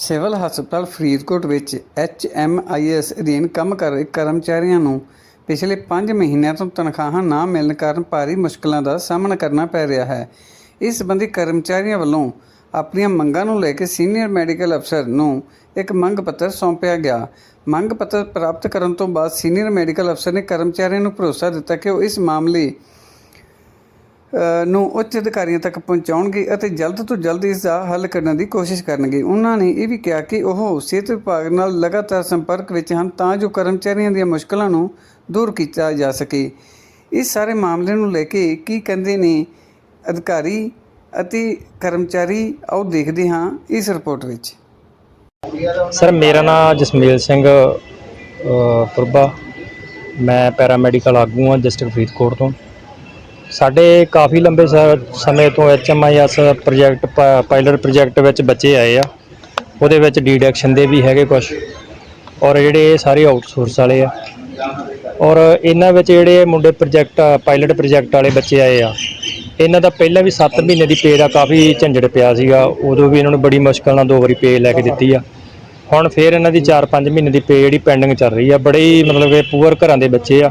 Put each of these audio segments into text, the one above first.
Civil ਹਸਪਤਾਲ ਫਰੀਦਕੋਟ ਵਿੱਚ HMIS ਅਧੀਨ ਕੰਮ ਕਰ ਰਹੇ ਕਰਮਚਾਰੀਆਂ ਨੂੰ ਪਿਛਲੇ 5 ਮਹੀਨਿਆਂ ਤੋਂ ਤਨਖਾਹਾਂ ਨਾ ਮਿਲਣ ਕਾਰਨ ਭਾਰੀ ਮੁਸ਼ਕਲਾਂ ਦਾ ਸਾਹਮਣਾ ਕਰਨਾ ਪੈ ਰਿਹਾ ਹੈ। ਇਸ ਸੰਬੰਧੀ ਕਰਮਚਾਰੀਆਂ ਵੱਲੋਂ ਆਪਣੀਆਂ ਮੰਗਾਂ ਨੂੰ ਲੈ ਕੇ ਸੀਨੀਅਰ ਮੈਡੀਕਲ ਅਫਸਰ ਨੂੰ ਇੱਕ ਮੰਗ ਪੱਤਰ ਸੌਂਪਿਆ ਗਿਆ। ਮੰਗ ਪੱਤਰ ਪ੍ਰਾਪਤ ਕਰਨ ਤੋਂ ਬਾਅਦ ਸੀਨੀਅਰ ਮੈਡੀਕਲ ਅਫਸਰ ਨੇ ਕਰਮਚਾਰੀਆਂ ਨੂੰ ਭਰੋਸਾ ਦਿੱਤਾ ਕਿ ਉਹ ਇਸ ਮਾਮਲੇ ਨੂੰ ਉੱਚ ਅਧਿਕਾਰੀਆਂ ਤੱਕ ਪਹੁੰਚਾਉਣਗੇ ਅਤੇ ਜਲਦ ਤੋਂ ਜਲਦ ਇਸ ਦਾ ਹੱਲ ਕਰਨ ਦੀ ਕੋਸ਼ਿਸ਼ ਕਰਨਗੇ। ਉਹਨਾਂ ਨੇ ਇਹ ਵੀ ਕਿਹਾ ਕਿ ਉਹ ਸਿਹਤ ਵਿਭਾਗ ਨਾਲ ਲਗਾਤਾਰ ਸੰਪਰਕ ਵਿੱਚ ਹਨ ਤਾਂ ਜੋ ਕਰਮਚਾਰੀਆਂ ਦੀਆਂ ਮੁਸ਼ਕਲਾਂ ਨੂੰ ਦੂਰ ਕੀਤਾ ਜਾ ਸਕੇ। ਇਸ ਸਾਰੇ ਮਾਮਲੇ ਨੂੰ ਲੈ ਕੇ ਕੀ ਕਹਿੰਦੇ ਨੇ ਅਧਿਕਾਰੀ ਅਤੇ ਕਰਮਚਾਰੀ ਆਓ ਦੇਖਦੇ ਹਾਂ ਇਸ ਰਿਪੋਰਟ ਵਿੱਚ। ਸਰ ਮੇਰਾ ਨਾਮ ਜਸਮੇਲ ਸਿੰਘ ਅ, ਪੁਰਬਾ ਮੈਂ ਪੈਰਾਮੈਡੀਕਲ ਆਗੂ ਹਾਂ ਡਿਸਟ੍ਰਿਕਟ ਫਰੀਦਕੋਟ ਤੋਂ। ਸਾਡੇ ਕਾਫੀ ਲੰਬੇ ਸ- ਸਮੇਂ ਤੋਂ ਐਚਐਮਆਈਐਸ ਪ੍ਰੋਜੈਕਟ ਪਾ- ਪਾਇਲਟ ਪ੍ਰੋਜੈਕਟ ਵਿੱਚ ਬੱਚੇ ਆਏ ਆ। ਉਹਦੇ ਵਿੱਚ ਡੀਡਕਸ਼ਨ ਦੇ ਵੀ ਹੈਗੇ ਕੁਝ ਔਰ ਜਿਹੜੇ ਇਹ ਸਾਰੇ ਆਊਟਸੋਰਸ ਵਾਲੇ ਆ। ਔਰ ਇਹਨਾਂ ਵਿੱਚ ਜਿਹੜੇ ਮੁੰਡੇ ਪ੍ਰੋਜੈਕਟ, ਪਾਇਲਟ ਪ੍ਰੋਜੈਕਟ ਵਾਲੇ ਬੱਚੇ ਆਏ ਆ। ਇਹਨਾਂ ਦਾ ਪਹਿਲਾਂ ਵੀ 7 ਮਹੀਨੇ ਦੀ ਪੇ ਦਾ ਕਾਫੀ ਝੰਜੜ ਪਿਆ ਸੀਗਾ। ਉਦੋਂ ਵੀ ਇਹਨਾਂ ਨੂੰ ਬੜੀ ਮੁਸ਼ਕਲ ਨਾਲ ਦੋ ਵਾਰੀ ਪੇ ਲੈ ਕੇ ਦਿੱਤੀ ਆ। ਹੁਣ ਫੇਰ ਇਹਨਾਂ ਦੀ 4-5 ਮਹੀਨੇ ਦੀ ਪੇ ਜਿਹੜੀ ਪੈਂਡਿੰਗ ਚੱਲ ਰਹੀ ਆ। ਬੜੇ ਹੀ ਮਤਲਬ ਕਿ ਪੂਅਰ ਘਰਾਂ ਦੇ ਬੱਚੇ ਆ।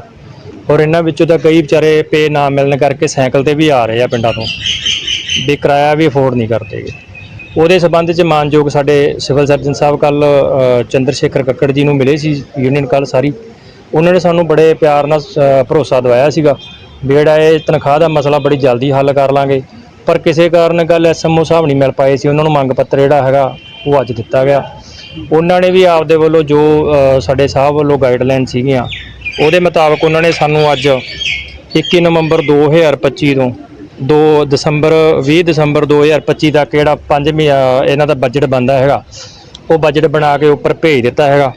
ਔਰ ਇਹਨਾਂ ਵਿੱਚੋਂ ਤਾਂ ਕਈ ਵਿਚਾਰੇ ਪੇ ਨਾ ਮਿਲਣ ਕਰਕੇ ਸਾਈਕਲ ਤੇ ਵੀ ਆ ਰਹੇ ਆ ਪਿੰਡਾਂ ਤੋਂ ਵੀ ਕਿਰਾਇਆ ਵੀ ਅਫੋਰਡ ਨਹੀਂ ਕਰਦੇਗੇ ਉਹਦੇ ਸਬੰਧ ਚ ਮਾਨਯੋਗ ਸਾਡੇ ਸਿਵਲ ਸਰਜਨ ਸਾਹਿਬ ਕੱਲ ਚੰਦਰ ਸ਼ੇਖਰ ਕੱਕੜ ਜੀ ਨੂੰ ਮਿਲੇ ਸੀ ਯੂਨੀਅਨ ਕੱਲ ਸਾਰੀ। ਉਹਨਾਂ ਨੇ ਸਾਨੂੰ ਬੜੇ ਪਿਆਰ ਨਾਲ ਅ, ਭਰੋਸਾ ਦਵਾਇਆ ਸੀਗਾ ਵੀ ਜਿਹੜਾ ਇਹ ਤਨਖਾਹ ਦਾ ਮਸਲਾ ਬੜੀ ਜਲਦੀ ਹੱਲ ਕਰ ਲਾਂਗੇ। ਪਰ ਕਿਸੇ ਕਾਰਨ ਗੱਲ ਐਸਐਮਓ ਸਾਹਿਬ ਨਹੀਂ ਮਿਲ ਪਾਏ ਸੀ ਉਹਨਾਂ ਨੂੰ ਮੰਗ ਪੱਤਰ ਜਿਹੜਾ ਹੈਗਾ ਉਹ ਅੱਜ ਦਿੱਤਾ ਗਿਆ। ਉਹਨਾਂ ਨੇ ਵੀ ਆਪਦੇ ਵੱਲੋਂ ਜੋ ਅ, ਸਾਡੇ ਸਾਹਿਬ ਵੱਲੋਂ ਗਾਈਡਲਾਈਨ ਸੀਗੀਆਂ ਉਹਦੇ ਮੁਤਾਬਕ ਉਹਨਾਂ ਨੇ ਸਾਨੂੰ ਅੱਜ 21 ਨਵੰਬਰ 2025 ਤੋਂ 2 ਦਸੰਬਰ 20 ਦਸੰਬਰ 2025 ਤੱਕ ਜਿਹੜਾ ਪੰਜਵੀਂ ਅ, ਇਹਨਾਂ ਦਾ ਬਜਟ ਬਣਦਾ ਹੈਗਾ ਉਹ ਬਜਟ ਬਣਾ ਕੇ ਉੱਪਰ ਭੇਜ ਦਿੱਤਾ ਹੈਗਾ।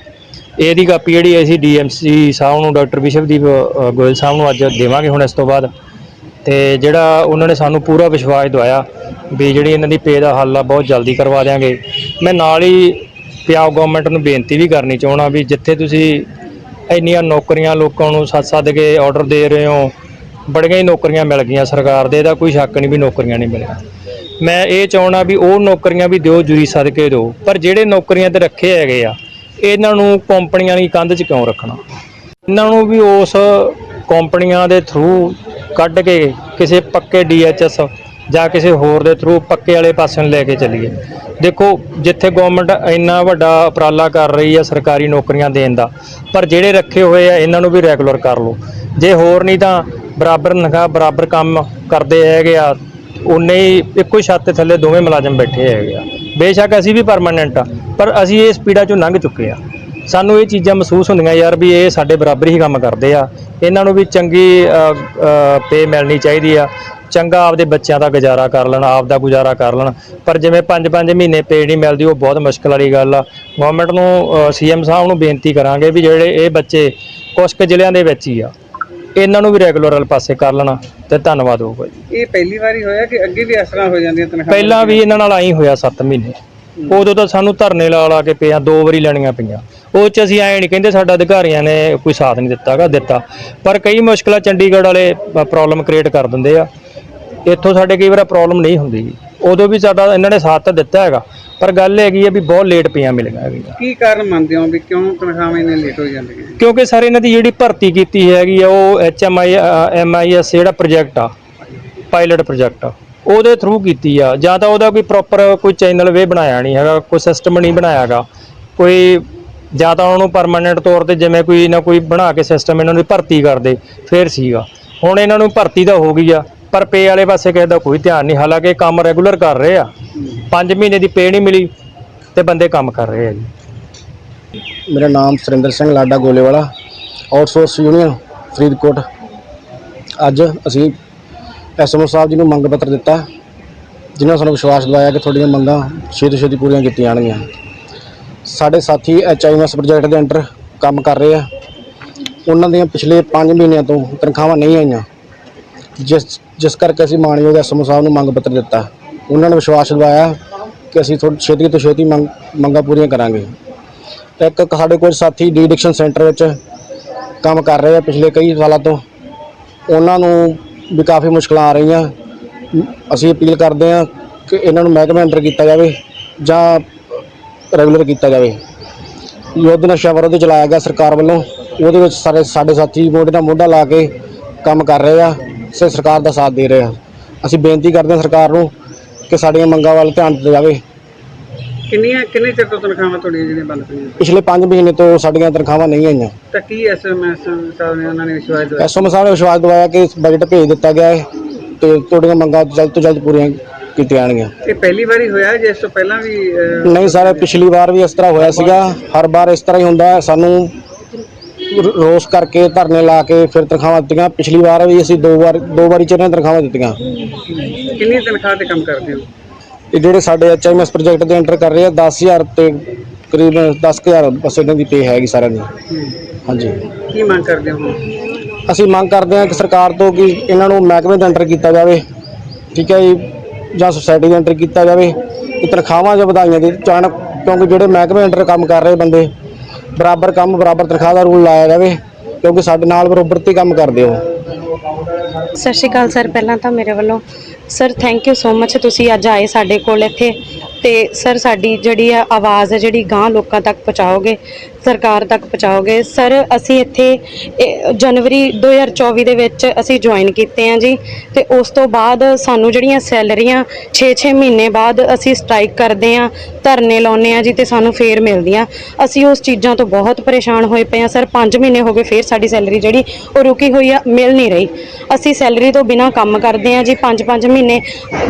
ਇਹਦੀ ਕਾਪੀ ਜਿਹੜੀ ਅਸੀਂ ਡੀਐਮਸੀ ਸਾਹਿਬ ਨੂੰ ਡਾਕਟਰ ਵਿਸ਼ਵਦੀਪ ਗੋਇਲ ਸਾਹਿਬ ਨੂੰ ਅੱਜ ਦੇਵਾਂਗੇ ਹੁਣ ਇਸ ਤੋਂ ਬਾਅਦ। ਤੇ ਜਿਹੜਾ ਉਹਨਾਂ ਨੇ ਸਾਨੂੰ ਪੂਰਾ ਵਿਸ਼ਵਾਸ ਦਵਾਇਆ ਵੀ ਜਿਹੜੀ ਇਹਨਾਂ ਦੀ ਪੇ ਦਾ ਹੱਲ ਆ ਬਹੁਤ ਜਲਦੀ ਕਰਵਾ ਦਿਆਂਗੇ। ਮੈਂ ਨਾਲ ਹੀ ਪੰਜਾਬ ਗਵਰਨਮੈਂਟ ਨੂੰ ਬੇਨਤੀ ਵੀ ਕਰਨੀ ਚਾਹਣਾ ਵੀ ਜਿੱਥੇ ਤੁਸੀਂ ਇੰਨੀਆਂ ਨੌਕਰੀਆਂ ਲੋਕਾਂ ਨੂੰ ਸੱਦ ਸੱਦ ਕੇ ਆਰਡਰ ਦੇ ਰਹੇ ਹੋ, ਬੜੀਆਂ ਹੀ ਨੌਕਰੀਆਂ ਮਿਲ ਗਈਆਂ ਸਰਕਾਰ ਦੇ, ਇਹਦਾ ਕੋਈ ਸ਼ੱਕ ਨਹੀਂ ਵੀ ਨੌਕਰੀਆਂ ਨਹੀਂ ਮਿਲੀਆਂ। ਮੈਂ ਇਹ ਚਾਹਣਾ ਵੀ ਉਹ ਨੌਕਰੀਆਂ ਵੀ ਦਿਓ, ਜੁਰੀ ਸਦਕੇ ਦਿਓ, ਪਰ ਜਿਹੜੇ ਨੌਕਰੀਆਂ ਤੇ ਰੱਖੇ ਹੈਗੇ ਆ, ਇਹਨਾਂ ਨੂੰ ਕੰਪਨੀਆਂ ਦੀ ਕੰਧ 'ਚ ਕਿਉਂ ਰੱਖਣਾ? ਇਹਨਾਂ ਨੂੰ ਵੀ ਉਸ ਕੰਪਨੀਆਂ ਦੇ ਥਰੂ ਕੱਢ ਕੇ ਕਿਸੇ ਪੱਕੇ ਡੀਐਚਐਸ ਜਾਂ ਕਿਸੇ ਹੋਰ ਦੇ ਥਰੂ ਪੱਕੇ ਵਾਲੇ ਪਾਸੇ ਨੂੰ ਲੈ ਕੇ ਚੱਲੀਏ। ਦੇਖੋ, ਜਿੱਥੇ ਗਵਰਨਮੈਂਟ ਇੰਨਾ ਵੱਡਾ ਉਪਰਾਲਾ ਕਰ ਰਹੀ ਆ ਸਰਕਾਰੀ ਨੌਕਰੀਆਂ ਦੇਣ ਦਾ, ਪਰ ਜਿਹੜੇ ਰੱਖੇ ਹੋਏ ਆ, ਇਹਨਾਂ ਨੂੰ ਵੀ ਰੈਗੂਲਰ ਕਰ ਲਓ। ਜੇ ਹੋਰ ਨਹੀਂ ਤਾਂ ਬਰਾਬਰ ਨਖਾ, ਬਰਾਬਰ ਕੰਮ ਕਰਦੇ ਹੈਗੇ ਆ, ਉਨੇ ਹੀ ਇੱਕੋ ਹੀ ਛੱਤ ਦੇ ਥੱਲੇ ਦੋਵੇਂ ਮੁਲਾਜ਼ਮ ਬੈਠੇ ਹੈਗੇ ਆ। ਬੇਸ਼ੱਕ ਅਸੀਂ ਵੀ ਪਰਮਾਨੈਂਟ ਆ, ਪਰ ਅਸੀਂ ਇਸ ਪੀੜਾ ਚੋਂ ਲੰਘ ਚੁੱਕੇ ਆ। ਸਾਨੂੰ ਇਹ ਚੀਜ਼ਾਂ ਮਹਿਸੂਸ ਹੁੰਦੀਆਂ ਯਾਰ ਵੀ ਇਹ ਸਾਡੇ ਬਰਾਬਰ ਹੀ ਕੰਮ ਕਰਦੇ ਆ। ਇਹਨਾਂ ਨੂੰ ਵੀ ਚੰਗੀ ਪੇ ਮਿਲਣੀ ਚਾਹੀਦੀ ਆ। ਚੰਗਾ ਆਪਦੇ ਬੱਚਿਆਂ ਦਾ ਗੁਜ਼ਾਰਾ ਕਰ ਲੈਣ ਆਪ ਦਾ ਗੁਜ਼ਾਰਾ ਕਰ ਲੈਣ। ਪਰ ਜਿਵੇਂ 5-5 ਮਹੀਨੇ ਪੇ ਨਹੀਂ ਮਿਲਦੀ ਉਹ ਬਹੁਤ ਮੁਸ਼ਕਲ ਵਾਲੀ ਗੱਲ ਆ। ਗਵਰਨਮੈਂਟ ਨੂੰ ਸੀਐਮ ਸਾਹਿਬ ਨੂੰ ਬੇਨਤੀ ਕਰਾਂਗੇ ਵੀ ਜਿਹੜੇ ਇਹ ਬੱਚੇ ਕੁਝ ਕੁ ਜ਼ਿਲ੍ਹਿਆਂ ਦੇ ਵਿੱਚ ਹੀ ਆ ਇਹਨਾਂ ਨੂੰ ਵੀ ਰੈਗੂਲਰ ਵਾਲੇ ਪਾਸੇ ਕਰ ਲੈਣਾ ਤੇ ਧੰਨਵਾਦ ਹੋਊਗਾ ਜੀ ਇਹ ਪਹਿਲੀ ਵਾਰੀ ਹੋਇਆ ਕਿ ਅੱਗੇ ਵੀ ਇਸ ਤਰ੍ਹਾਂ ਹੋ ਜਾਂਦੀਆਂ ਤਨਖਾਹਾਂ? ਪਹਿਲਾਂ ਵੀ ਇਹਨਾਂ ਨਾਲ ਆਈ ਹੋਇਆ 7 ਮਹੀਨੇ। ਉਦੋਂ ਤਾਂ ਸਾਨੂੰ ਧਰਨੇ ਲਾ ਲਾ ਕੇ ਪਿਆ ਦੋ ਵਾਰੀ ਲੈਣੀਆਂ ਪਈਆਂ। ਉਹ ਚ ਅਸੀਂ ਐਂ ਨਹੀਂ ਕਹਿੰਦੇ ਸਾਡਾ ਅਧਿਕਾਰੀਆਂ ਨੇ ਕੋਈ ਸਾਥ ਨਹੀਂ ਦਿੱਤਾਗਾ ਦਿੱਤਾ। ਪਰ ਕਈ ਮੁਸ਼ਕਲਾਂ ਚੰਡੀਗੜ੍ਹ ਵਾਲੇ ਪ੍ਰੋਬਲਮ ਕ੍ਰੀਏਟ ਕਰ ਦਿੰਦੇ ਆ। ਇੱਥੋਂ ਸਾਡੇ ਕਈ ਵਾਰ ਪ੍ਰੋਬਲਮ ਨਹੀਂ ਹੁੰਦੀ ਗੀ। ਉਦੋਂ ਵੀ ਸਾਡਾ ਇਹਨਾਂ ਨੇ ਸਾਥ ਤਾਂ ਦਿੱਤਾ ਹੈਗਾ ਪਰ ਗੱਲ ਹੈਗੀ ਹੈ ਵੀ ਬਹੁਤ ਲੇਟ ਪਈਆਂ ਮਿਲੀਆਂ ਹੈਗੀਆਂ। ਕੀ ਕਾਰਨ ਮੰਨਦੇ ਹੋ ਵੀ ਕਿਉਂ ਤਨਖਾਹਾਂ ਇੰਨੇ ਲੇਟ ਹੋ ਜਾਂਦੀਆਂ? ਕਿਉਂਕਿ ਸਰ ਇਹਨਾਂ ਦੀ ਜਿਹੜੀ ਭਰਤੀ ਕੀਤੀ ਹੈਗੀ ਆ ਉਹ ਐਚਐਮਆਈ ਐਮਆਈਐਸ ਜਿਹੜਾ ਪ੍ਰੋਜੈਕਟ ਆ ਪਾਇਲਟ ਪ੍ਰੋਜੈਕਟ ਆ ਉਹਦੇ ਥਰੂ ਕੀਤੀ ਆ। ਜਾਂ ਤਾਂ ਉਹਦਾ ਕੋਈ ਪ੍ਰੋਪਰ ਕੋਈ ਚੈਨਲ ਵੇ ਬਣਾਇਆ ਨਹੀਂ ਹੈਗਾ ਕੋਈ ਸਿਸਟਮ ਨਹੀਂ ਬਣਾਇਆਗਾ ਕੋਈ ਜਾਂ ਤਾਂ ਉਹਨੂੰ ਪਰਮਾਨੈਂਟ ਤੌਰ ਤੇ ਜਿਵੇਂ ਕੋਈ ਨਾ ਕੋਈ ਬਣਾ ਕੇ ਸਿਸਟਮ ਇਹਨਾਂ ਦੀ ਭਰਤੀ ਕਰਦੇ ਫੇਰ ਸੀਗਾ। ਹੁਣ ਇਹਨਾਂ ਨੂੰ ਭਰਤੀ ਤਾਂ ਹੋ ਗਈ ਆ। ਪਰ ਪੇ ਵਾਲੇ ਪਾਸੇ ਕਿਸੇ ਦਾ ਕੋਈ ਧਿਆਨ ਨਹੀਂ। ਹਾਲਾਂਕਿ ਕੰਮ ਰੈਗੂਲਰ ਕਰ ਰਹੇ ਆ। 5 ਮਹੀਨੇ ਦੀ ਪੇ ਨਹੀਂ ਮਿਲੀ ਤੇ ਬੰਦੇ ਕੰਮ ਕਰ ਰਹੇ ਆ ਜੀ। ਮੇਰਾ ਨਾਮ ਸੁਰਿੰਦਰ ਸਿੰਘ ਲਾਡਾ ਗੋਲੇਵਾਲਾ ਆਊਟਸੋਰਸ ਯੂਨੀਅਨ ਫਰੀਦਕੋਟ। ਅੱਜ ਅਸੀਂ ਐਸਐਮਓ ਸਾਹਿਬ ਜੀ ਨੂੰ ਮੰਗ ਪੱਤਰ ਦਿੱਤਾ, ਜਿਨ੍ਹਾਂ ਸਾਨੂੰ ਵਿਸ਼ਵਾਸ ਦਿਵਾਇਆ ਕਿ ਤੁਹਾਡੀਆਂ ਮੰਗਾਂ ਛੇਤੀ ਛੇਤੀ ਪੂਰੀਆਂ ਕੀਤੀਆਂ ਜਾਣਗੀਆਂ। ਸਾਡੇ ਸਾਥੀ ਐਚਆਈਐਮਐਸ ਪ੍ਰੋਜੈਕਟ ਦੇ ਅੰਡਰ ਕੰਮ ਕਰ ਰਹੇ ਆ। ਉਹਨਾਂ ਦੀਆਂ ਪਿਛਲੇ 5 ਮਹੀਨਿਆਂ ਤੋਂ ਤਨਖਾਹਾਂ ਨਹੀਂ ਆਈਆਂ। ਜਿਸ ਜਿਸ ਕਰਕੇ ਅਸੀਂ ਮਾਨਯੋਗ ਐਸਐਮਓ ਸਾਹਿਬ ਨੂੰ ਮੰਗ ਪੱਤਰ ਦਿੱਤਾ। ਉਹਨਾਂ ਨੇ ਵਿਸ਼ਵਾਸ ਦਿਵਾਇਆ ਕਿ ਅਸੀਂ ਥੋੜ੍ਹੀ ਛੇਤੀ ਤੋਂ ਛੇਤੀ ਮੰਗ, ਮੰਗਾਂ ਪੂਰੀਆਂ ਕਰਾਂਗੇ। ਤੇ ਇੱਕ ਸਾਡੇ ਕੋਲ ਸਾਥੀ ਡੀ ਡੀਡਿਕਸ਼ਨ ਸੈਂਟਰ ਵਿੱਚ ਕੰਮ ਕਰ ਰਹੇ ਆ ਪਿਛਲੇ ਕਈ ਸਾਲਾਂ ਤੋਂ। ਉਹਨਾਂ ਨੂੰ ਵੀ ਕਾਫੀ ਮੁਸ਼ਕਲਾਂ ਆ ਰਹੀਆਂ। ਅਸੀਂ ਅਪੀਲ ਕਰਦੇ ਹਾਂ ਕਿ ਇਹਨਾਂ ਨੂੰ ਮਹਿਕਮੇ ਅੰਡਰ ਕੀਤਾ ਜਾਵੇ ਜਾਂ ਰੈਗੂਲਰ ਕੀਤਾ ਜਾਵੇ। ਯੁੱਧ ਨਸ਼ਾ ਵਿਰੁੱਧ ਚਲਾਇਆ ਗਿਆ ਸਰਕਾਰ ਵੱਲੋਂ। ਉਹਦੇ ਵਿੱਚ ਸਾਰੇ ਸਾਡੇ ਸਾਥੀ ਮੋਢੇ ਨਾਲ ਮੋਢਾ ਲਾ ਕੇ ਕੰਮ ਕਰ ਰਹੇ ਆ। ਸੇ ਸਰਕਾਰ ਦਾ ਸਾਥ ਦੇ ਰਹੇ ਆ ਅਸੀਂ ਬੇਨਤੀ ਕਰਦੇ ਹਾਂ ਸਰਕਾਰ ਨੂੰ ਕਿ ਸਾਡੀਆਂ ਮੰਗਾਂ ਵੱਲ ਧਿਆਨ ਦਿੱਤਾ ਜਾਵੇ। ਕਿੰਨੀਆਂ ਕਿੰਨੇ ਚਿਰ ਤੋਂ ਤਨਖਾਹਾਂ ਤੁਹਾਡੀਆਂ ਜਿਹੜੀਆਂ ਬੰਦ ਪਈਆਂ? ਪਿਛਲੇ 5 ਮਹੀਨੇ ਤੋਂ ਸਾਡੀਆਂ ਤਨਖਾਹਾਂ ਨਹੀਂ ਆਈਆਂ। ਤਾਂ ਕੀ ਐਸਐਮਐਸ ਸਾਹਿਬ ਨੇ ਉਹਨਾਂ ਨੇ ਵਿਸ਼ਵਾਸ ਦਿਵਾਇਆ? ਐਸਓਮ ਸਾਹਿਬ ਨੇ ਵਿਸ਼ਵਾਸ ਦਿਵਾਇਆ ਕਿ ਬਜਟ ਭੇਜ ਦਿੱਤਾ ਗਿਆ ਹੈ ਤੇ ਤੁਹਾਡੀਆਂ ਮੰਗਾਂ ਜਲਦ ਤੋਂ ਜਲਦ ਪੂਰੀਆਂ ਕੀਤੀਆਂ ਜਾਣਗੀਆਂ। ਇਹ ਪਹਿਲੀ ਵਾਰੀ ਹੋਇਆ ਜਾਂ ਇਸ ਤੋਂ ਪਹਿਲਾਂ ਵੀ ਅਹ, ਨਹੀਂ ਸਰ ਪਿਛਲੀ ਵਾਰ ਵੀ ਇਸ ਤਰ੍ਹਾਂ ਹੋਇਆ ਸੀਗਾ। ਹਰ ਵਾਰ ਇਸ ਤਰ੍ਹਾਂ ਹੀ ਹੁੰਦਾ ਹੈ। ਸਾਨੂੰ ਰੋਸ ਕਰਕੇ ਧਰਨੇ ਲਾ ਕੇ ਫਿਰ ਤਨਖਾਹਾਂ ਦਿੱਤੀਆਂ। ਪਿਛਲੀ ਵਾਰ ਵੀ ਅਸੀਂ ਦੋ ਵਾਰ ਦੋ ਵਾਰੀ ਚ ਇਹਨਾਂ ਨੇ ਤਨਖਾਹਾਂ ਦਿੱਤੀਆਂ। ਕਿੰਨੀ ਤਨਖਾਹ ਤੇ ਕੰਮ ਕਰਦੇ ਹੋ? ਇਹ ਜਿਹੜੇ ਸਾਡੇ ਐਚਐਮਐਸ ਪ੍ਰੋਜੈਕਟ ਦੇ ਅੰਡਰ ਕਰ ਰਹੇ ਆ 10000 ਤੇ ਕਰੀਬ 10000 ਬਸ ਇਹਨਾਂ ਦੀ ਪੇ ਹੈਗੀ ਸਾਰਿਆਂ ਦੀ। ਹਾਂਜੀ। ਕੀ ਮੰਗ ਕਰਦੇ ਹੋ? ਅਸੀਂ ਮੰਗ ਕਰਦੇ ਹਾਂ ਕਿ ਸਰਕਾਰ ਤੋਂ ਕਿ ਇਹਨਾਂ ਨੂੰ ਮਹਿਕਮੇ ਦੇ ਅੰਡਰ ਕੀਤਾ ਜਾਵੇ। ਠੀਕ ਹੈ ਜੀ? ਜਾਂ ਸੁਸਾਇਟੀ ਦੇ ਅੰਡਰ ਕੀਤਾ ਜਾਵੇ। ਕਿ ਤਨਖਾਹਾਂ ਜਾਂ ਵਧਾਈਆਂ ਦੇ ਜਾਣ ਕਿਉਂਕਿ ਜਿਹੜੇ ਮਹਿਕਮੇ ਅੰਡਰ ਕੰਮ ਕਰ ਰਹੇ ਬੰਦੇ ਬਰਾਬਰ ਕੰਮ, ਬਰਾਬਰ ਤਨਖਾਹ ਦਾ ਰੂਲ ਲਾਇਆ ਜਾਵੇ, ਕਿਉਂਕਿ ਸਾਡੇ ਨਾਲ ਬਰਾਬਰ ਤੇ ਕੰਮ ਕਰਦੇ ਹੋ। ਸਤਿ ਸ਼੍ਰੀ ਅਕਾਲ ਸਰ, ਪਹਿਲਾਂ ਤਾਂ ਮੇਰੇ ਵੱਲੋਂ sir thank you so much ਤੁਸੀਂ ਅੱਜ ਆਏ ਸਾਡੇ ਕੋਲ ਇੱਥੇ ਤੇ ਸਰ ਸਾਡੀ ਜਿਹੜੀ ਆ ਆਵਾਜ਼ ਹੈ ਜਿਹੜੀ ਗਾਂ ਲੋਕਾਂ ਤੱਕ ਪਹੁੰਚਾਓਗੇ, ਸਰਕਾਰ ਤੱਕ ਪਹੁੰਚਾਓਗੇ। ਸਰ ਅਸੀਂ ਇੱਥੇ, ਇਹ ਜਨਵਰੀ 2024 ਦੇ ਵਿੱਚ ਅਸੀਂ ਜੁਆਇਨ ਕੀਤੇ ਆ ਜੀ ਤੇ ਉਸ ਤੋਂ ਬਾਅਦ ਸਾਨੂੰ ਜਿਹੜੀਆਂ ਸੈਲਰੀਆਂ 6-6 ਮਹੀਨੇ ਬਾਅਦ ਅਸੀਂ ਸਟ੍ਰਾਈਕ ਕਰਦੇ ਆ, ਧਰਨੇ ਲਾਉਂਦੇ ਆ ਜੀ ਤੇ ਸਾਨੂੰ ਫੇਰ ਮਿਲਦੀਆਂ। ਅਸੀਂ ਉਸ ਚੀਜ਼ਾਂ ਤੋਂ ਬਹੁਤ ਪਰੇਸ਼ਾਨ ਹੋਏ ਪਏ ਆ। ਸਰ 5 ਮਹੀਨੇ ਹੋ ਗਏ ਫੇਰ ਸਾਡੀ ਸੈਲਰੀ ਜਿਹੜੀ ਉਹ ਰੁਕੀ ਹੋਈ ਆ, ਮਿਲ ਨਹੀਂ ਰਹੀ। ਅਸੀਂ ਸੈਲਰੀ ਤੋਂ ਬਿਨਾ ਕੰਮ ਕਰਦੇ ਆ ਜੀ 5-5 ਮਹੀਨੇ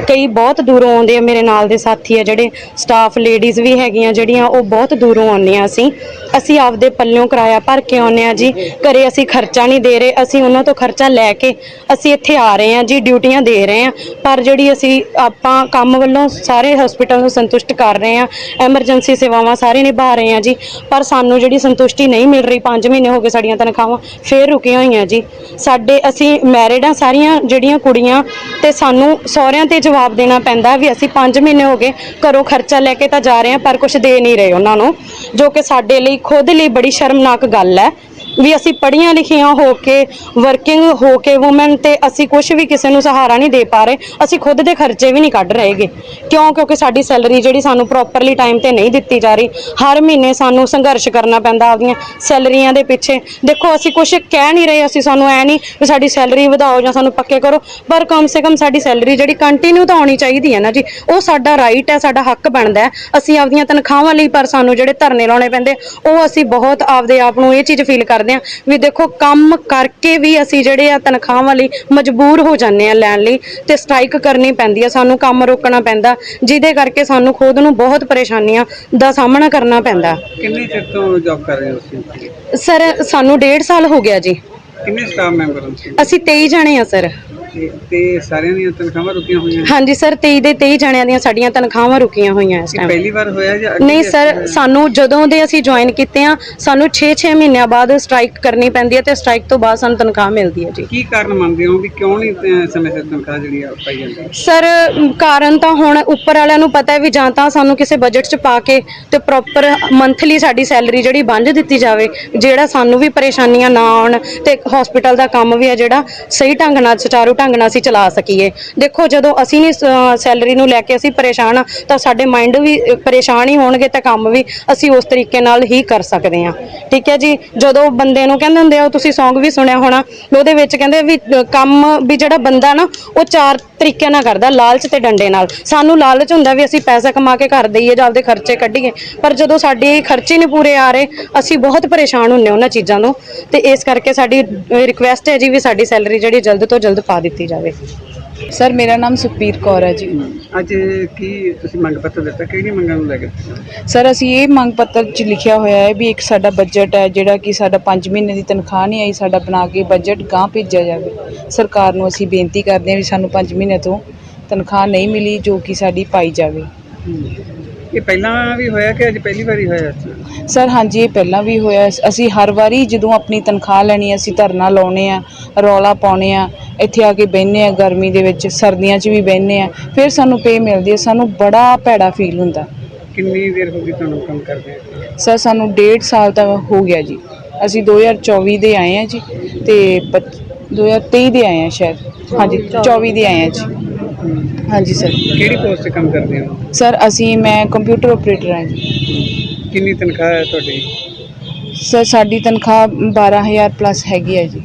ਕਈ ਬਹੁਤ ਦੂਰੋਂ ਆਉਂਦੇ ਆ ਮੇਰੇ ਨਾਲ ਦੇ ਸਾਥੀ ਆ ਜਿਹੜੇ ਸਟਾਫ ਲੇਡੀਜ਼ ਵੀ ਹੈਗੀਆਂ ਜਿਹੜੀਆਂ ਉਹ ਬਹੁਤ ਦੂਰੋਂ ਆਉਂਦੀਆਂ ਅਸੀਂ। ਅਸੀਂ ਆਪਦੇ ਪੱਲਿਓਂ ਕਿਰਾਇਆ ਭਰ ਕੇ ਆਉਂਦੇ ਆ ਜੀ। ਘਰੇ ਅਸੀਂ ਖਰਚਾ ਨਹੀਂ ਦੇ ਰਹੇ, ਅਸੀਂ ਉਹਨਾਂ ਤੋਂ ਖਰਚਾ ਲੈ ਕੇ ਅਸੀਂ ਇੱਥੇ ਆ ਰਹੇ ਆ ਜੀ, ਡਿਊਟੀਆਂ ਦੇ ਰਹੇ ਆ ਪਰ ਜਿਹੜੀ ਅਸੀਂ ਆਪਾਂ ਕੰਮ ਵੱਲੋਂ ਸਾਰੇ ਹਸਪੀਟਲ ਨੂੰ ਸੰਤੁਸ਼ਟ ਕਰ ਰਹੇ ਆ ਐਮਰਜੈਂਸੀ ਸੇਵਾਵਾਂ ਸਾਰੇ ਨਿਭਾ ਰਹੇ ਆ ਜੀ। ਪਰ ਸਾਨੂੰ ਜਿਹੜੀ ਸੰਤੁਸ਼ਟੀ ਨਹੀਂ ਮਿਲ ਰਹੀ 5 ਮਹੀਨੇ ਹੋ ਗਏ ਸਾਡੀਆਂ ਤਨਖਾਹਾਂ, ਫੇਰ ਰੁਕੀਆਂ ਹੋਈਆਂ ਜੀ। ਸਾਡੇ ਅਸੀਂ ਮੈਰਿਡ ਆ ਸਾਰੀਆਂ ਜਿਹੜੀਆਂ ਕੁੜੀਆਂ ਤੇ ਸਾਨੂੰ ਸਹੁਰਿਆਂ ਤੇ ਜਵਾਬ ਦੇਣਾ ਪੈਂਦਾ ਵੀ ਅਸੀਂ 5 ਮਹੀਨੇ ਹੋ ਗਏ, ਘਰੋਂ ਖਰਚਾ ਲੈ ਕੇ ਤਾਂ ਜਾ ਰਹੇ ਆ ਪਰ ਕੁਝ ਦੇ ਨਹੀਂ ਰਹੇ ਉਹਨਾਂ ਨੂੰ, ਜੋ ਕਿ ਸਾਡੇ ਲਈ ਖੁਦ ਲਈ ਬੜੀ ਸ਼ਰਮਨਾਕ ਗੱਲ ਹੈ। ਵੀ ਅਸੀਂ ਪੜ੍ਹੀਆਂ ਲਿਖੀਆਂ ਹੋ ਕੇ ਵਰਕਿੰਗ ਹੋ ਕੇ ਔਮਨ ਤੇ ਅਸੀਂ ਕੁਝ ਵੀ ਕਿਸੇ ਨੂੰ ਸਹਾਰਾ ਨਹੀਂ ਦੇ ਪਾ ਰਹੇ, ਅਸੀਂ ਖੁਦ ਦੇ ਖਰਚੇ ਵੀ ਨਹੀਂ ਕੱਢ ਰਹੇਗੇ। ਕਿਉਂ? ਕਿਉਂਕਿ ਸਾਡੀ ਸੈਲਰੀ ਜਿਹੜੀ ਸਾਨੂੰ ਪ੍ਰੋਪਰਲੀ ਟਾਈਮ ਤੇ ਨਹੀਂ ਦਿੱਤੀ ਜਾ ਰਹੀ। ਹਰ ਮਹੀਨੇ ਸਾਨੂੰ ਸੰਘਰਸ਼ ਕਰਨਾ ਪੈਂਦਾ ਆਪਦੀਆਂ ਸੈਲਰੀਆਂ ਦੇ ਪਿੱਛੇ। ਦੇਖੋ, ਅਸੀਂ ਕੁਝ ਕਹਿ ਨਹੀਂ ਰਹੇ, ਅਸੀਂ ਸਾਨੂੰ ਐ ਨਹੀਂ ਵੀ ਸਾਡੀ ਸੈਲਰੀ ਵਧਾਓ ਜਾਂ ਸਾਨੂੰ ਪੱਕੇ ਕਰੋ, ਪਰ ਕਮ ਸੇ ਕਮ ਸਾਡੀ ਸੈਲਰੀ ਜਿਹੜੀ ਕੰਟੀਨਿਊ ਤਾਂ ਆਉਣੀ ਚਾਹੀਦੀ ਹੈ ਨਾ ਜੀ, ਉਹ ਸਾਡਾ ਰਾਈਟ ਹੈ, ਸਾਡਾ ਹੱਕ ਬਣਦਾ ਅਸੀਂ ਆਪਦੀਆਂ ਤਨਖਾਹਾਂ ਲਈ ਪਰ ਸਾਨੂੰ ਜਿਹੜੇ ਧਰਨੇ ਲਾਉਣੇ ਪੈਂਦੇ, ਉਹ ਅਸੀਂ ਬਹੁਤ ਆਪਦੇ ਆਪ ਨੂੰ ਇਹ ਚੀਜ਼ ਫੀਲ ਕਰ ਕਰਦੇ ਹਾਂ ਵੀ ਦੇਖੋ ਕੰਮ ਕਰਕੇ ਵੀ ਅਸੀਂ ਜਿਹੜੇ ਆ ਤਨਖਾਹਾਂ ਲਈ ਮਜਬੂਰ ਹੋ ਜਾਂਦੇ ਆ ਲੈਣ ਲਈ ਤੇ ਸਟ੍ਰਾਈਕ ਕਰਨੀ ਪੈਂਦੀ ਆ। ਸਾਨੂੰ ਕੰਮ ਰੋਕਣਾ ਪੈਂਦਾ ਜਿਹਦੇ ਕਰਕੇ ਸਾਨੂੰ ਖੁਦ ਨੂੰ ਬਹੁਤ ਪਰੇਸ਼ਾਨੀਆਂ ਦਾ ਸਾਹਮਣਾ ਕਰਨਾ ਪੈਂਦਾ। ਕਿੰਨੇ ਚਿਰ ਤੋਂ ਜੌਬ ਕਰ ਰਹੇ ਹੋ ਤੁਸੀਂ ਸਰ ਸਾਨੂੰ 1.5 ਸਾਲ ਹੋ ਗਿਆ ਜੀ। ਕਿੰਨੇ ਸਟਾਫ ਮੈਂਬਰ ਹੋ ਤੁਸੀਂ? ਅਸੀਂ 23 ਜਣੇ ਆ ਸਰ। ਤੇ- ਤੇ ਸਾਰਿਆਂ ਦੀਆਂ ਤਨਖਾਹਾਂ ਰੁਕੀਆਂ ਹੋਈਆਂ ਹਾਂਜੀ ਸਰ 23 ਦੇ 23 ਜਣਿਆਂ ਦੀਆਂ ਸਾਡੀਆਂ ਤਨਖਾਹਾਂ ਰੁਕੀਆਂ ਹੋਈਆਂ ਇਸ ਇਹ ਟਾਈਮ ਪਹਿਲੀ ਵਾਰ ਹੋਇਆ ਜਾਂ ਅੱਗੇ ਨਹੀਂ ਵੀ ਸਰ ਸਾਨੂੰ ਜਦੋਂ ਦੇ ਅਸੀਂ ਜੁਆਇਨ ਕੀਤੇ ਆ ਸਾਨੂੰ 6-6 ਮਹੀਨਿਆਂ ਬਾਅਦ ਸਟ੍ਰਾਈਕ ਕਰਨੀ ਪੈਂਦੀ ਹੈ ਤੇ ਸਟ੍ਰਾਈਕ ਤੋਂ ਬਾਅਦ ਸਾਨੂੰ ਤਨਖਾਹ ਮਿਲਦੀ ਹੈ ਜੀ। ਕੀ ਕਾਰਨ ਮੰਨਦੇ ਹੋ ਵੀ ਕਿਉਂ ਨਹੀਂ ਅਹ, ਸਮੇਂ ਸਿਰ ਤਨਖਾਹ ਜਿਹੜੀ ਆ ਪਾਈ ਜਾਂਦੀ? ਸਰ ਕਾਰਨ ਤਾਂ ਹੁਣ ਉੱਪਰ ਵਾਲਿਆਂ ਨੂੰ ਪਤਾ ਹੈ ਵੀ ਜਾਂ ਤਾਂ ਸਾਨੂੰ ਕਿਸੇ ਬਜਟ 'ਚ ਪਾ ਕੇ ਤੇ ਪ੍ਰੋਪਰ ਮੰਥਲੀ ਸਾਡੀ ਸੈਲਰੀ ਜਿਹੜੀ ਬੰਝ ਦਿੱਤੀ ਜਾਵੇ ਜਿਹੜਾ ਸਾਨੂੰ ਵੀ ਪਰੇਸ਼ਾਨੀਆਂ ਨਾ ਆਉਣ ਤੇ ਹਸਪੀਟਲ ਦਾ ਕੰਮ ਵੀ ਹੈ ਜਿਹੜਾ ਸਹੀ ਢੰਗ ਨਾਲ ਸੁਚਾਰੂ ਢੰਗ ਨਾਲ ਅਸੀਂ ਚਲਾ ਸਕੀਏ। ਦੇਖੋ, ਜਦੋਂ ਅਸੀਂ ਨਹੀਂ ਸੈਲਰੀ ਨੂੰ ਲੈ ਕੇ ਅਸੀਂ ਪਰੇਸ਼ਾਨ ਆ, ਤਾਂ ਸਾਡੇ ਮਾਈਂਡ ਵੀ ਪਰੇਸ਼ਾਨ ਹੀ ਹੋਣਗੇ ਤਾਂ ਕੰਮ ਵੀ ਅਸੀਂ ਉਸ ਤਰੀਕੇ ਨਾਲ ਹੀ ਕਰ ਸਕਦੇ ਹਾਂ ਠੀਕ ਹੈ ਜੀ? ਜਦੋਂ ਬੰਦੇ ਨੂੰ ਕਹਿੰਦੇ ਹੁੰਦੇ ਆ ਤੁਸੀਂ Song ਵੀ ਸੁਣਿਆ ਹੋਣਾ, ਉਹਦੇ ਵਿੱਚ ਕਹਿੰਦੇ ਵੀ ਕੰਮ ਵੀ ਜਿਹੜਾ ਬੰਦਾ ਨਾ, ਉਹ ਚਾਰ ਤਰੀਕੇ ਨਾਲ ਕਰਦਾ, ਲਾਲਚ ਤੇ ਡੰਡੇ ਨਾਲ। ਸਾਨੂੰ ਲਾਲਚ ਹੁੰਦਾ ਵੀ ਅਸੀਂ ਪੈਸਾ ਕਮਾ ਕੇ ਘਰ ਦੇਈਏ ਜਾਂ ਆਪਦੇ ਖਰਚੇ ਕੱਢੀਏ, ਪਰ ਜਦੋਂ ਸਾਡੇ ਖਰਚੇ ਨਹੀਂ ਪੂਰੇ ਆ ਰਹੇ, ਅਸੀਂ ਬਹੁਤ ਪਰੇਸ਼ਾਨ ਹੁੰਨੇ ਉਹਨਾਂ ਚੀਜ਼ਾਂ ਨੂੰ ਤੇ ਇਸ ਕਰਕੇ ਸਾਡੀ ਰਿਕੁਐਸਟ ਹੈ ਜੀ ਵੀ ਸਾਡੀ ਸੈਲਰੀ ਜਿਹੜੀ ਜਲਦ ਤੋਂ ਜਲਦ ਪਾ ਦਿੱਤੀ ਜਾਵੇ। ਸਰ ਮੇਰਾ ਨਾਮ ਸੁਖਬੀਰ ਕੌਰ ਹੈ ਜੀ। ਅੱਜ ਕੀ ਤੁਸੀਂ ਮੰਗ ਪੱਤਰ ਦਿੱਤਾ? ਕਿਹੜੀ ਮੰਗਾਂ ਨੂੰ ਲੈ ਕੇ ਸਰ ਅਸੀਂ ਇਹ ਮੰਗ ਪੱਤਰ 'ਚ ਲਿਖਿਆ ਹੋਇਆ ਹੈ ਵੀ ਇੱਕ ਸਾਡਾ ਬਜਟ ਹੈ ਜਿਹੜਾ ਕਿ ਸਾਡਾ 5 ਮਹੀਨੇ ਦੀ ਤਨਖਾਹ ਨਹੀਂ ਆਈ ਸਾਡਾ ਬਣਾ ਕੇ ਬਜਟ ਗਾਂ ਭੇਜਿਆ ਜਾਵੇ। ਸਰਕਾਰ ਨੂੰ ਅਸੀਂ ਬੇਨਤੀ ਕਰਦੇ ਹਾਂ ਵੀ ਸਾਨੂੰ 5 ਮਹੀਨੇ ਤੋਂ ਤਨਖਾਹ ਨਹੀਂ ਮਿਲੀ ਜੋ ਕਿ ਸਾਡੀ ਪਾਈ ਜਾਵੇ। ਇਹ ਪਹਿਲਾਂ ਵੀ ਹੋਇਆ ਕਿ ਅੱਜ ਪਹਿਲੀ ਵਾਰੀ ਹੋਇਆ ਇਸ ਤਰ੍ਹਾਂ? ਸਰ ਹਾਂਜੀ ਇਹ ਪਹਿਲਾਂ ਵੀ ਹੋਇਆ। ਅਸੀਂ ਹਰ ਵਾਰੀ ਜਦੋਂ ਆਪਣੀ ਤਨਖਾਹ ਲੈਣੀ ਹੈ, ਅਸੀਂ ਧਰਨਾ ਲਾਉਣੇ ਆ ਰੌਲਾ ਪਾਉਣੇ ਆ ਇੱਥੇ ਆ ਕੇ ਬਹਿੰਦੇ ਆ ਗਰਮੀ ਦੇ ਵਿੱਚ ਸਰਦੀਆਂ 'ਚ ਵੀ ਬਹਿੰਦੇ ਆ ਫਿਰ ਸਾਨੂੰ ਪੇ ਮਿਲਦੀ ਹੈ ਸਾਨੂੰ ਬੜਾ ਭੈੜਾ ਫੀਲ ਹੁੰਦਾ। ਕਿੰਨੀ ਦੇਰ ਹੋ ਗਈ ਤੁਹਾਨੂੰ ਕੰਮ ਕਰਦੇ ਸਰ ਸਾਨੂੰ 1.5 ਸਾਲ ਤਾਂ ਹੋ ਗਿਆ ਜੀ। ਅਸੀਂ 2024 ਦੇ ਆਏ ਆ ਜੀ ਤੇ ਪੱਚ- 2023 ਦੇ ਆਏ ਆ ਸ਼ਾਇਦ। ਹਾਂਜੀ 24 ਦੇ ਆਏ ਆ ਜੀ। ਹਾਂਜੀ ਸਰ। ਕਿਹੜੀ ਪੋਸਟ ਤੇ ਕੰਮ ਕਰਦੇ ਹੋ? ਸਰ ਅਸੀਂ ਮੈਂ ਕੰਪਿਊਟਰ ਆਪਰੇਟਰ ਹਾਂ ਜੀ। ਕਿੰਨੀ ਤਨਖਾਹ ਹੈ ਤੁਹਾਡੀ? ਸਰ ਸਾਡੀ ਤਨਖਾਹ 12000 ਪਲੱਸ ਹੈਗੀ ਹੈ ਜੀ।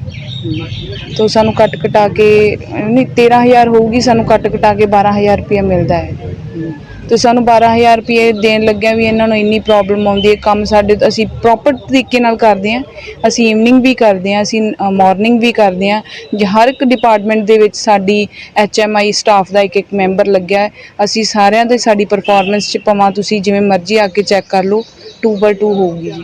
ਤੋ ਸਾਨੂੰ ਕੱਟ ਕਟਾ ਕੇ ਨਹੀਂ 13000 ਹੋਊਗੀ ਸਾਨੂੰ ਕੱਟ ਕਟਾ ਕੇ 12000 ਰੁਪਏ ਮਿਲਦਾ ਹੈ। ਤੇ ਸਾਨੂੰ 12000 ਰੁਪਏ ਦੇਣ ਲੱਗਿਆ ਵੀ ਇਹਨਾਂ ਨੂੰ ਇੰਨੀ ਪ੍ਰੋਬਲਮ ਆਉਂਦੀ ਹੈ। ਕੰਮ ਸਾਡੇ ਅਸੀਂ ਪ੍ਰੋਪਰ ਤਰੀਕੇ ਨਾਲ ਕਰਦੇ ਹਾਂ। ਅਸੀਂ ਈਵਨਿੰਗ ਵੀ ਕਰਦੇ ਹਾਂ ਅਸੀਂ ਮਾਰਨਿੰਗ ਵੀ ਕਰਦੇ ਹਾਂ। ਜ ਹਰ ਇੱਕ ਡਿਪਾਰਟਮੈਂਟ ਦੇ ਵਿੱਚ ਸਾਡੀ ਐਚਐਮਆਈ ਸਟਾਫ ਦਾ ਇੱਕ ਇੱਕ ਮੈਂਬਰ ਲੱਗਿਆ ਹੈ ਅਸੀਂ ਸਾਰਿਆਂ ਦੇ ਸਾਡੀ ਪਰਫਾਰਮੈਂਸ ਚ ਭਾਵੇਂ ਤੁਸੀਂ ਜਿਵੇਂ ਮਰਜ਼ੀ ਆ ਕੇ ਚੈੱਕ ਕਰ ਲਓ 2/2 ਹੋਊਗੀ ਜੀ।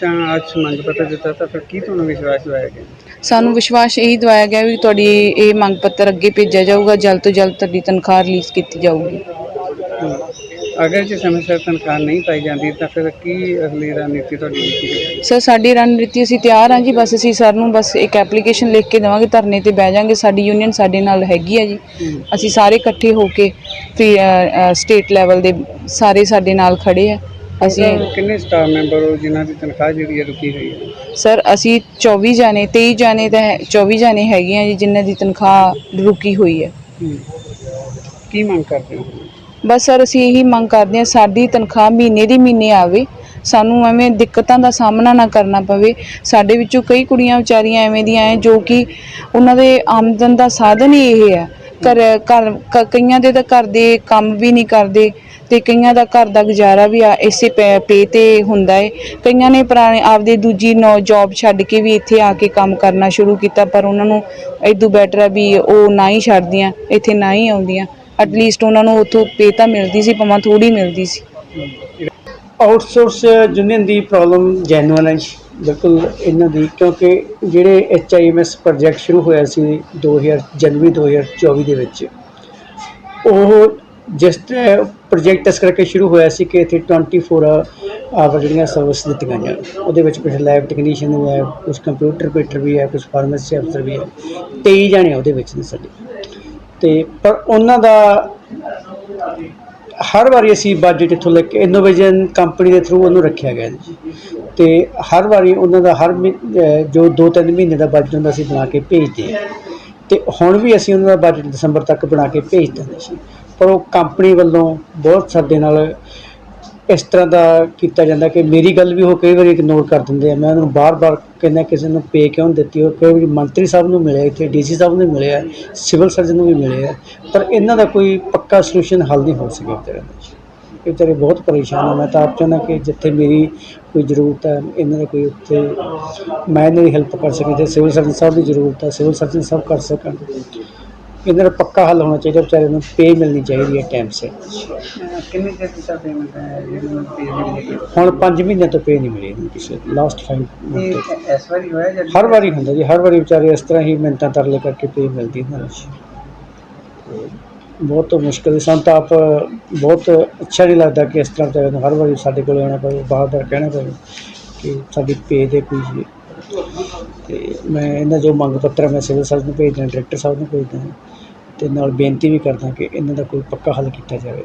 ਤਾਂ ਅੱਜ ਮੰਗ ਪੱਤਰ ਦਿੱਤਾ ਤਾਂ ਫਿਰ ਕੀ ਤੁਹਾਨੂੰ ਵਿਸ਼ਵਾਸ ਦਿਵਾਇਆ ਗਿਆ? ਸਾਨੂੰ ਵਿਸ਼ਵਾਸ ਇਹੀ ਦਵਾਇਆ ਗਿਆ ਵੀ ਤੁਹਾਡੀ ਇਹ ਮੰਗ ਪੱਤਰ ਅੱਗੇ ਭੇਜਿਆ ਜਾਊਗਾ ਜਲਦ ਤੋਂ ਜਲਦ ਤੁਹਾਡੀ ਤਨਖਾਹ ਰਿਲੀਜ਼ ਕੀਤੀ ਜਾਊਗੀ। ਅਗਰ ਜੇ ਸਮੇਂ ਸਿਰ ਤਨਖਾਹ ਨਹੀਂ ਪਾਈ ਜਾਂਦੀ ਤਾਂ ਫਿਰ ਕੀ ਅਗਲੀ ਰਣਨੀਤੀ ਤੁਹਾਡੀ ਜਾਏਗੀ ਸਰ ਸਾਡੀ ਰਣਨੀਤੀ ਅਸੀਂ ਤਿਆਰ ਹਾਂ ਜੀ ਬਸ ਅਸੀਂ ਸਰ ਨੂੰ ਬਸ ਇੱਕ ਐਪਲੀਕੇਸ਼ਨ ਲਿਖ ਕੇ ਦੇਵਾਂਗੇ ਧਰਨੇ ਤੇ ਬਹਿ ਜਾਾਂਗੇ ਸਾਡੀ ਯੂਨੀਅਨ ਸਾਡੇ ਨਾਲ ਹੈਗੀ ਆ ਜੀ। ਅਸੀਂ ਸਾਰੇ ਇਕੱਠੇ ਹੋ ਕੇ ਸਟੇਟ ਲੈਵਲ ਦੇ ਸਾਰੇ ਸਾਡੇ ਨਾਲ ਖੜੇ ਆ ਅਸੀਂ ਕਿੰਨੇ ਸਟਾਫ ਮੈਂਬਰ ਹੋ ਜਿਨ੍ਹਾਂ ਦੀ ਤਨਖਾਹ ਜਿਹੜੀ ਹੈ ਰੁਕੀ ਹੋਈ ਹੈ? ਸਰ ਅਸੀਂ 24 ਜਾਣੇ 23 ਜਾਣੇ ਤਾਂ ਹੈ- 24 ਜਾਣੇ ਹੈਗੇ ਆ ਜੀ ਜਿਨ੍ਹਾਂ ਦੀ ਤਨਖਾਹ ਰੁਕੀ ਹੋਈ ਹੈ। ਕੀ ਮੰਗ ਕਰਦੇ ਹੋ? ਬਸ ਸਰ, ਅਸੀਂ ਇਹੀ ਮੰਗ ਕਰਦੇ ਹਾਂ, ਸਾਡੀ ਤਨਖਾਹ ਮਹੀਨੇ ਦੀ ਮਹੀਨੇ ਆਵੇ। ਸਾਨੂੰ ਐਵੇਂ ਦਿੱਕਤਾਂ ਦਾ ਸਾਹਮਣਾ ਨਾ ਕਰਨਾ ਪਵੇ। ਸਾਡੇ ਵਿੱਚੋਂ ਕਈ ਕੁੜੀਆਂ ਵਿਚਾਰੀਆਂ ਐਵੇਂ ਦੀਆਂ ਹੈ ਜੋ ਕਿ ਉਹਨਾਂ ਦੇ ਆਮਦਨ ਦਾ ਸਾਧਨ ਹੀ ਇਹ ਹੈ। ਘਰ ਘਰ, ਕ- ਕਈਆਂ ਦੇ ਤਾਂ ਘਰ ਦੇ ਕੰਮ ਵੀ ਨਹੀਂ ਕਰਦੇ ਤੇ ਕਈਆਂ ਦਾ ਘਰ ਦਾ ਗੁਜ਼ਾਰਾ ਵੀ ਆ, ਇਸੇ ਪੇ ਪੇ ਤੇ ਹੁੰਦਾ ਹੈ ਕਈਆਂ ਨੇ ਪੁਰਾਣੇ, ਆਪਦੇ ਦੂਜੀ ਨੌ ਜੌਬ ਛੱਡ ਕੇ ਵੀ ਇੱਥੇ ਆ ਕੇ ਕੰਮ ਕਰਨਾ ਸ਼ੁਰੂ ਕੀਤਾ, ਪਰ ਉਹਨਾਂ ਨੂੰ ਇਦੋਂ ਬੈਟਰ ਆ ਵੀ ਉਹ ਨਾ ਹੀ ਛੱਡਦੀਆਂ, ਇੱਥੇ ਨਾ ਹੀ ਆਉਂਦੀਆਂ। ਐਟਲੀਸਟ ਉਹਨਾਂ ਨੂੰ ਉੱਥੋਂ ਪੇ ਤਾਂ ਮਿਲਦੀ ਸੀ ਭਾਵੇਂ ਥੋੜੀ ਮਿਲਦੀ ਸੀ। ਆਊਟਸੋਰਸ ਯੂਨੀਅਨ ਦੀ ਪ੍ਰੋਬਲਮ ਜੈਨੂਅਨ ਹੈ ਜੀ, ਬਿਲਕੁਲ ਇਹਨਾਂ ਦੀ ਕਿਉਂਕਿ ਜਿਹੜੇ ਐਚਆਈਐਮਐਸ ਪ੍ਰੋਜੈਕਟ ਸ਼ੁਰੂ ਹੋਇਆ ਸੀ 2000 ਜਨਵਰੀ 2024 ਦੇ ਵਿੱਚ ਉਹ ਜਿਸ ਪ੍ਰੋਜੈਕਟ ਇਸ ਕਰਕੇ ਸ਼ੁਰੂ ਹੋਇਆ ਸੀ ਕਿ ਇੱਥੇ 24 ਆਵਰ ਜਿਹੜੀਆਂ ਸਰਵਿਸ ਦਿੱਤੀਆਂ ਜਾਣ ਉਹਦੇ ਵਿੱਚ ਕੁਝ ਲੈਬ ਟੈਕਨੀਸ਼ੀਅਨ ਵੀ ਹੈ ਕੁਝ ਕੰਪਿਊਟਰ ਪੇਟਰ ਵੀ ਹੈ ਕੁਝ ਫਾਰਮੇਸੀ ਅਫਸਰ ਵੀ ਹੈ। 23 ਜਾਣੇ ਉਹਦੇ ਵਿੱਚ ਨੇ ਸਾਡੇ। ਤੇ ਪਰ ਉਹਨਾਂ ਦਾ ਹਰ ਵਾਰੀ ਅਸੀਂ ਬਜਟ ਇੱਥੋਂ ਲੈ ਕੇ ਇਨੋਵੇਸ਼ਨ ਕੰਪਨੀ ਦੇ ਥਰੂ ਉਹਨੂੰ ਰੱਖਿਆ ਗਿਆ ਜੀ। ਤੇ ਹਰ ਵਾਰੀ ਉਹਨਾਂ ਦਾ ਹਰ ਮਹੀ- ਜੋ 2-3 ਮਹੀਨੇ ਦਾ ਬਜਟ ਹੁੰਦਾ ਅਸੀਂ ਬਣਾ ਕੇ ਭੇਜਦੇ ਹਾਂ। ਤੇ ਹੁਣ ਵੀ ਅਸੀਂ ਉਹਨਾਂ ਦਾ ਬਜਟ ਦਸੰਬਰ ਤੱਕ ਬਣਾ ਕੇ ਭੇਜ ਦਿੰਦੇ ਸੀ ਪਰ ਉਹ ਕੰਪਨੀ ਵੱਲੋਂ ਬਹੁਤ ਸਾਡੇ ਨਾਲ ਇਸ ਤਰ੍ਹਾਂ ਦਾ ਕੀਤਾ ਜਾਂਦਾ ਕਿ ਮੇਰੀ ਗੱਲ ਵੀ ਉਹ ਕਈ ਵਾਰੀ ਇਗਨੋਰ ਕਰ ਦਿੰਦੇ ਆ। ਮੈਂ ਉਹਨਾਂ ਨੂੰ ਬਾਰ-ਬਾਰ ਕਹਿੰਦਾ ਕਿਸੇ ਨੂੰ ਪੇ ਕਿਉਂ ਨਹੀਂ ਦਿੱਤੀ? ਉਹ ਕਈ ਵਾਰੀ ਮੰਤਰੀ ਸਾਹਿਬ ਨੂੰ ਮਿਲਿਆ ਇੱਥੇ, ਡੀਸੀ ਸਾਹਿਬ ਨੂੰ ਮਿਲਿਆ, ਸਿਵਲ ਸਰਜਨ ਨੂੰ ਵੀ ਮਿਲਿਆ। ਪਰ ਇਹਨਾਂ ਦਾ ਕੋਈ ਪੱਕਾ ਸੋਲੂਸ਼ਨ ਹੱਲ ਨਹੀਂ ਹੋ ਸਕਿਆ ਵਿਚਾਰਿਆਂ ਇਹ ਵਿਚਾਰੇ ਬਹੁਤ ਪਰੇਸ਼ਾਨ ਆ। ਮੈਂ ਤਾਂ ਆਪ ਚਾਹੁੰਦਾ ਕਿ ਜਿੱਥੇ ਮੇਰੀ ਕੋਈ ਜ਼ਰੂਰਤ ਹੈ, ਇਹਨਾਂ ਦਾ ਕੋਈ ਉੱਥੇ ਮੈਂ ਇਹਨਾਂ ਦੀ ਹੈਲਪ ਕਰ ਸਕਾਂ ਤੇ ਸਿਵਲ ਸਰਜਨ ਸਾਹਿਬ ਦੀ ਜ਼ਰੂਰਤ ਹੈ, ਸਿਵਲ ਸਰਜਨ ਸਾਹਿਬ ਕਰ ਸਕਣ। ਇਹਨਾਂ ਦਾ ਪੱਕਾ ਹੱਲ ਹੋਣਾ ਚਾਹੀਦਾ ਵਿਚਾਰੇ ਨੂੰ ਪੇ ਮਿਲਣੀ ਚਾਹੀਦੀ ਹੈ ਟਾਈਮ ਸਿਰ। ਕਿੰਨੇ ਚਿਰ ਦੀ ਤਾਂ ਪੇਮੈਂਟ ਹੈ ਜਿਹੜੀ ਮੈਨੂੰ ਪੇ ਮਿਲੇਗੀ ਹੁਣ 5 ਮਹੀਨਿਆਂ ਤੋਂ ਪੇ ਨਹੀਂ ਮਿਲੀ ਇਹਨੂੰ ਕਿਸੇ ਲਾਸਟ 5 ਮੰਥ ਇਹ ਇਸ ਵਾਰੀ ਹੋਇਆ ਜਾਂ ਹਰ ਵਾਰੀ ਹੁੰਦਾ ਜੀ ਹਰ ਵਾਰੀ ਵਿਚਾਰੇ ਇਸ ਤਰ੍ਹਾਂ ਹੀ ਮਿੰਤਾਂ ਤਰਲੇ ਕਰਕੇ ਪੇ ਮਿਲਦੀ ਇਹਨਾਂ ਨੂੰ ਬਹੁਤ ਮੁਸ਼ਕਲ ਹੈ। ਸਾਨੂੰ ਤਾਂ ਆਪ ਬਹੁਤ ਅੱਛਾ ਨਹੀਂ ਲੱਗਦਾ ਕਿ ਇਸ ਤਰ੍ਹਾਂ ਵਿਚਾਰੇ ਨੂੰ ਹਰ ਵਾਰੀ ਸਾਡੇ ਕੋਲ ਆਉਣਾ ਪਵੇ ਬਾਰ-ਬਾਰ ਕਹਿਣਾ ਪਵੇ ਕਿ ਸਾਡੀ ਪੇ ਦੇ ਕੋਈ ਤੇ ਮੈਂ ਇਹਨਾਂ ਜੋ ਮੰਗ ਪੱਤਰ ਮੈਂ ਸਿਵਲ ਸਰਜਨ ਨੂੰ ਭੇਜਦਾ, ਡਾਇਰੈਕਟਰ ਸਾਹਿਬ ਨੂੰ ਭੇਜਦਾ ਤੇ ਨਾਲ ਬੇਨਤੀ ਵੀ ਕਰਦਾ ਕਿ ਇਹਨਾਂ ਦਾ ਕੋਈ ਪੱਕਾ ਹੱਲ ਕੀਤਾ ਜਾਵੇ।